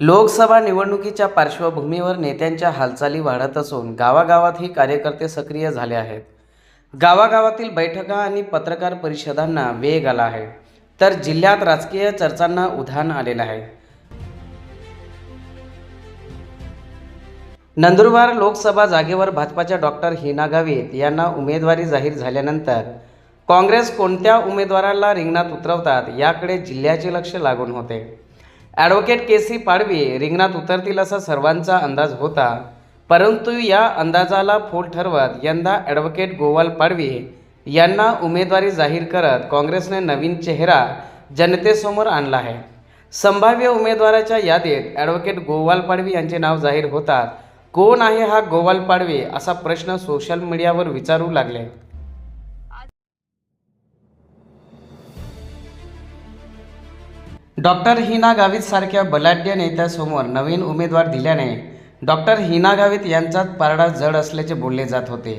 लोकसभा निवडणुकीच्या पार्श्वभूमीवर नेत्यांच्या हालचाली वाढत असून गावागावातही कार्यकर्ते सक्रिय झाले आहेत. गावागावातील बैठका आणि पत्रकार परिषदांना वेग आला आहे. तर जिल्ह्यात राजकीय चर्चांना उधाण आलेलं आहे. नंदुरबार लोकसभा जागेवर भाजपाच्या डॉक्टर हिना गावित यांना उमेदवारी जाहीर झाल्यानंतर काँग्रेस कोणत्या उमेदवाराला रिंगणात उतरवतात याकडे जिल्ह्याचे लक्ष लागून होते. ॲडव्होकेट के सी पाडवी रिंगणात उतरतील असा सर्वांचा अंदाज होता. परंतु या अंदाजाला फोल ठरवत यंदा ॲडव्होकेट गोवाल पाडवी यांना उमेदवारी जाहीर करत काँग्रेसने नवीन चेहरा जनतेसमोर आणला आहे. संभाव्य उमेदवाराच्या यादीत ॲडव्होकेट गोवाल पाडवी यांचे नाव जाहीर होतात. कोण आहे हा गोवाल पाडवी असा प्रश्न सोशल मीडियावर विचारू लागले. डॉक्टर हिना गावित सारख्या बलाढ्य नेत्यासमोर नवीन उमेदवार दिल्याने डॉक्टर हिना गावित यांचाच पारडा जड असल्याचे बोलले जात होते.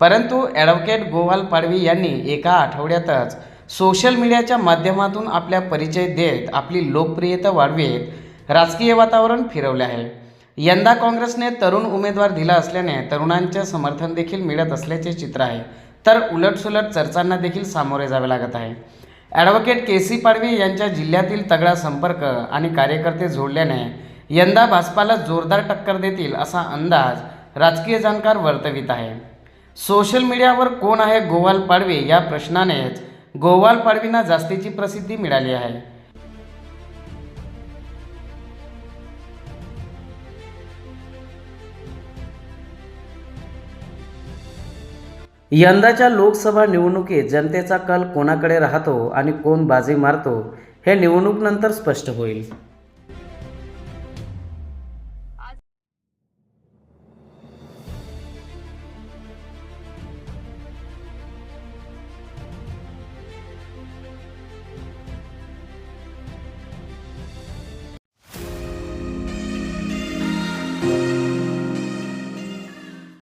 परंतु ॲडव्होकेट गोवाल पाडवी यांनी एका आठवड्यातच सोशल मीडियाच्या माध्यमातून आपल्या परिचय देत आपली लोकप्रियता वाढवीत राजकीय वातावरण फिरवले आहे. यंदा काँग्रेसने तरुण उमेदवार दिला असल्याने तरुणांचे समर्थन देखील मिळत असल्याचे चित्र आहे. तर उलटसुलट चर्चांना देखील सामोरे जावे लागत आहे. ॲडव्होकेट के सी पाडवी यांच्या जिल्ह्यातील तगडा संपर्क आणि कार्यकर्ते जोडल्याने यंदा भाजपाला जोरदार टक्कर देतील असा अंदाज राजकीय जाणकार वर्तवित आहे. सोशल मीडियावर कोण आहे गोवाल पाडवी या प्रश्नानेच गोवाल पाडवींना जास्तीची प्रसिद्धी मिळाली आहे. यंदाच्या लोकसभा निवडणुकीत जनतेचा कल कोणाकडे राहतो आणि कोण बाजी मारतो हे निवडणूकनंतर स्पष्ट होईल.